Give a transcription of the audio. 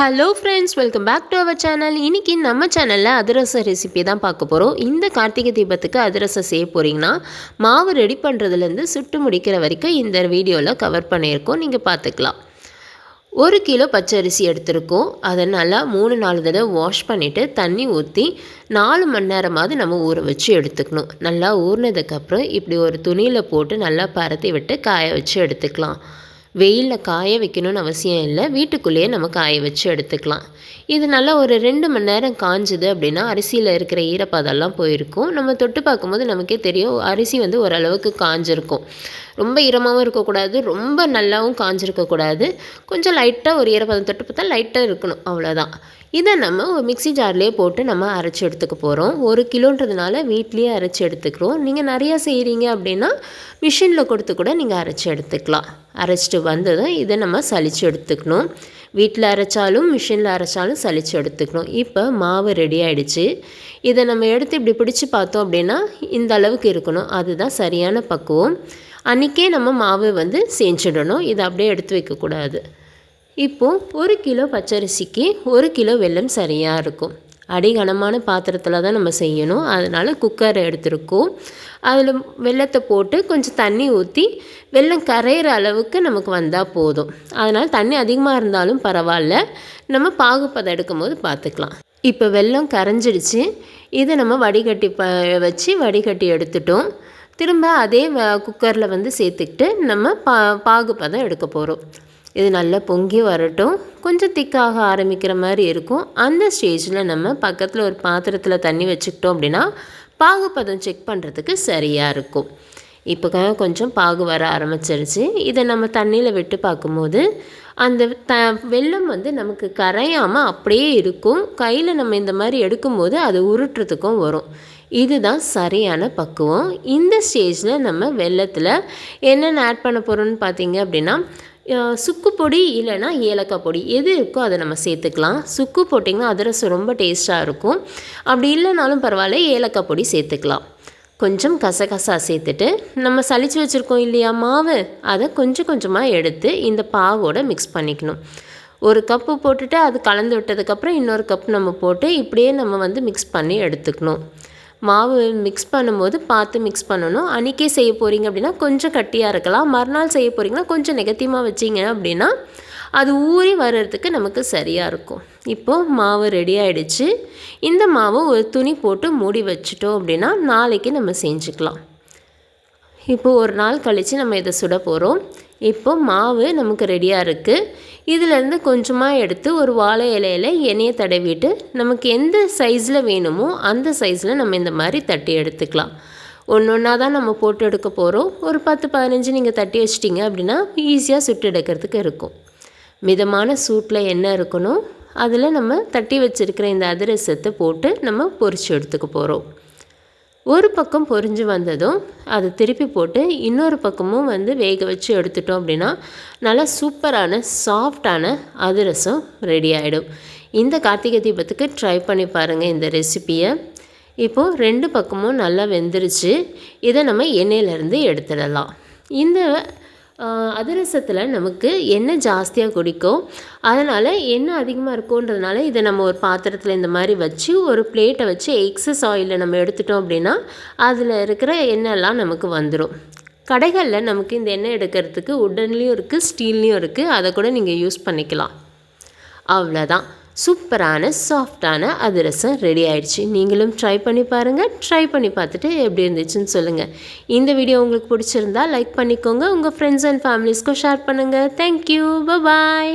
Hello friends welcome back to our channel இன்றைக்கி நம்ம சேனலில் அதிரச ரெசிபி தான் பார்க்க போகிறோம் இந்த கார்த்திகை தீபத்துக்கு அதிரசம் செய்ய போகிறீங்கன்னா மாவு ரெடி பண்ணுறதுலேருந்து சுட்டு முடிக்கிற வரைக்கும் இந்த வீடியோவில் கவர் பண்ணியிருக்கோம். நீங்கள் பார்த்துக்கலாம். ஒரு கிலோ பச்சரிசி எடுத்திருக்கோம். அதை நல்லா மூணு நாலு தடவை வாஷ் பண்ணிவிட்டு தண்ணி ஊற்றி நாலு மணி நேரமாவது நம்ம ஊற வச்சு எடுத்துக்கணும். நல்லா ஊறினதுக்கப்புறம் இப்படி ஒரு துணியில் போட்டு நல்லா பரத்தி விட்டு காய வச்சு எடுத்துக்கலாம். வெயிலில் காய வைக்கணும்னு அவசியம் இல்லை. வீட்டுக்குள்ளேயே நம்ம காய வச்சு எடுத்துக்கலாம். இது நல்லா ஒரு ரெண்டு மணி நேரம் காஞ்சுது அப்படின்னா அரிசியில் இருக்கிற ஈரப்பதெல்லாம் போயிருக்கும். நம்ம தொட்டு பார்க்கும்போது நமக்கே தெரியும் அரிசி வந்து ஓரளவுக்கு காஞ்சிருக்கும். ரொம்ப ஈரமாகவும் இருக்கக்கூடாது ரொம்ப நல்லாவும் காஞ்சிருக்கக்கூடாது. கொஞ்சம் லைட்டாக ஒரு ஈரப்பதம் தொட்டு பார்த்தா லைட்டாக இருக்கணும் அவ்வளோதான் இதை நம்ம ஒரு மிக்சி ஜார்லேயே போட்டு நம்ம அரைச்சி எடுத்துக்க போகிறோம் ஒரு கிலோன்றதுனால வீட்லேயே அரைச்சி எடுத்துக்கிறோம். நீங்கள் நிறையா செய்கிறீங்க அப்படின்னா மிஷினில் கொடுத்து கூட நீங்கள் அரைச்சி எடுத்துக்கலாம். அரைச்சிட்டு வந்ததும் இதை நம்ம சளிச்சு எடுத்துக்கணும். வீட்டில் அரைச்சாலும் மிஷினில் அரைச்சாலும் சளிச்சு எடுத்துக்கணும். இப்போ மாவு ரெடி ஆகிடுச்சு இதை நம்ம எடுத்து இப்படி பிடிச்சி பார்த்தோம் அப்படின்னா இந்த அளவுக்கு இருக்கணும். அதுதான் சரியான பக்குவம். அன்றைக்கே நம்ம மாவு வந்து செஞ்சிடணும். இதை அப்படியே எடுத்து வைக்கக்கூடாது. இப்போது ஒரு கிலோ பச்சரிசிக்கு ஒரு கிலோ வெல்லம் சரியாக இருக்கும். அடிகனமான பாத்திரத்தில் தான் நம்ம செய்யணும். அதனால் குக்கரை எடுத்துருக்கோம். அதில் வெள்ளத்தை போட்டு கொஞ்சம் தண்ணி ஊற்றி வெள்ளம் கரையிற அளவுக்கு நமக்கு வந்தால் போதும். அதனால் தண்ணி அதிகமாக இருந்தாலும் பரவாயில்ல. நம்ம பாகுப்பதம் எடுக்கும்போது பார்த்துக்கலாம் இப்போ வெள்ளம் கரைஞ்சிடுச்சு. இதை நம்ம வடிகட்டி ப வச்சு வடிகட்டி எடுத்துட்டோம். திரும்ப அதே குக்கரில் வந்து சேர்த்துக்கிட்டு நம்ம பா பாகுப்பதம் எடுக்க போகிறோம் இது நல்லா பொங்கி வரட்டும். கொஞ்சம் திக்காக ஆரம்பிக்கிற மாதிரி இருக்கும். அந்த ஸ்டேஜில் நம்ம பக்கத்தில் ஒரு பாத்திரத்தில் தண்ணி வச்சுக்கிட்டோம் அப்படின்னா பாகுப்பதம் செக் பண்ணுறதுக்கு சரியாக இருக்கும். இப்போ கொஞ்சம் பாகு வர ஆரம்பிச்சிருச்சு. இதை நம்ம தண்ணியில் விட்டு பார்க்கும்போது அந்த த வெள்ளம் வந்து நமக்கு கரையாமல் அப்படியே இருக்கும். கையில் நம்ம இந்த மாதிரி எடுக்கும்போது அது உருட்டுறதுக்கும் வரும். இதுதான் சரியான பக்குவம். இந்த ஸ்டேஜில் நம்ம வெள்ளத்தில் என்னென்ன ஆட் பண்ண போகிறோம்னு பார்த்தீங்க அப்படின்னா சுக்கு பொடி இல்லைன்னா ஏலக்காய் பொடி. எது இருக்கோ அதை நம்ம சேர்த்துக்கலாம். சுக்கு போட்டிங்கன்னா அதிரசம் ரொம்ப டேஸ்ட்டாக இருக்கும். அப்படி இல்லைனாலும் பரவாயில்ல ஏலக்காய் பொடி சேர்த்துக்கலாம். கொஞ்சம் கசகசா சேர்த்துட்டு நம்ம சளிச்சு வச்சுருக்கோம் இல்லையா மாவு? அதை கொஞ்சம் கொஞ்சமாக எடுத்து இந்த பாவோடு மிக்ஸ் பண்ணிக்கணும். ஒரு கப்பு போட்டுட்டு அது கலந்து விட்டதுக்கப்புறம் இன்னொரு கப் நம்ம போட்டு இப்படியே நம்ம வந்து மிக்ஸ் பண்ணி எடுத்துக்கணும். மாவு மிக்ஸ் பண்ணும்போது பார்த்து மிக்ஸ் பண்ணணும். அன்றைக்கே செய்ய போகிறீங்க அப்படின்னா கொஞ்சம் கட்டியாக இருக்கலாம். மறுநாள் செய்ய போகிறீங்கன்னா கொஞ்சம் நெகட்டிவாக வச்சிங்க அப்படின்னா அது ஊறி வர்றதுக்கு நமக்கு சரியாக இருக்கும். இப்போது மாவு ரெடி ஆகிடுச்சு இந்த மாவு ஒரு துணி போட்டு மூடி வச்சுட்டோம் அப்படின்னா நாளைக்கு நம்ம செஞ்சுக்கலாம். இப்போது ஒரு நாள் கழித்து நம்ம இதை சுட போகிறோம் இப்போ மாவு நமக்கு ரெடியாக இருக்குது இதிலேருந்து கொஞ்சமாக எடுத்து ஒரு வாழை இலையில் எண்ணெயை தடவிட்டு நமக்கு எந்த சைஸில் வேணுமோ அந்த சைஸில் நம்ம இந்த மாதிரி தட்டி எடுத்துக்கலாம். ஒன்று ஒன்றா தான் நம்ம போட்டு எடுக்க போகிறோம் ஒரு பத்து பதினஞ்சு நீங்கள் தட்டி வச்சிட்டிங்க அப்படின்னா ஈஸியாக சுட்டு எடுக்கிறதுக்கு இருக்கும். மிதமான சூட்டில் என்ன இருக்கணும்? அதில் நம்ம தட்டி வச்சுருக்கிற இந்த அதிரசத்தை போட்டு நம்ம பொறிச்சு எடுத்துக்க போகிறோம் ஒரு பக்கம் பொரிஞ்சு வந்ததும் அதை திருப்பி போட்டு இன்னொரு பக்கமும் வந்து வேக வச்சு எடுத்துட்டோம் அப்படின்னா நல்லா சூப்பரான சாஃப்டான அதிரசம் ரெடி ஆகிடும் இந்த கார்த்திகை தீபத்துக்கு ட்ரை பண்ணி பாருங்கள் இந்த ரெசிப்பியை இப்போது ரெண்டு பக்கமும் நல்லா வெந்துருச்சு. இதை நம்ம எண்ணெயிலேருந்து எடுத்துடலாம். இந்த அதிரசத்தில் நமக்கு எண்ணெய் ஜாஸ்தியாக குடிக்கும். அதனால் எண்ணெய் அதிகமாக இருக்குன்றதுனால இதை நம்ம ஒரு பாத்திரத்தில் இந்த மாதிரி வச்சு ஒரு பிளேட்டை வச்சு எக்ஸஸ் ஆயிலில் நம்ம எடுத்துட்டோம் அப்படின்னா அதில் இருக்கிற எண்ணெய்லாம் நமக்கு வந்துடும் கடைகளில் நமக்கு இந்த எண்ணெய் எடுக்கிறதுக்கு உடன்லேயும் இருக்குது ஸ்டீல்லையும் இருக்குது அதை கூட நீங்கள் யூஸ் பண்ணிக்கலாம். அவ்வளோதான் சூப்பரான சாஃப்டான அதிரசம் ரெடி ஆயிடுச்சு. நீங்களும் ட்ரை பண்ணி பாருங்கள் ட்ரை பண்ணி பார்த்துட்டு எப்படி இருந்துச்சுன்னு சொல்லுங்கள் இந்த வீடியோ உங்களுக்கு பிடிச்சிருந்தா லைக் பண்ணிக்கோங்க. உங்கள் ஃப்ரெண்ட்ஸ் அண்ட் ஃபேமிலிஸ்க்கும் ஷேர் பண்ணுங்கள் தேங்க்யூ பாய்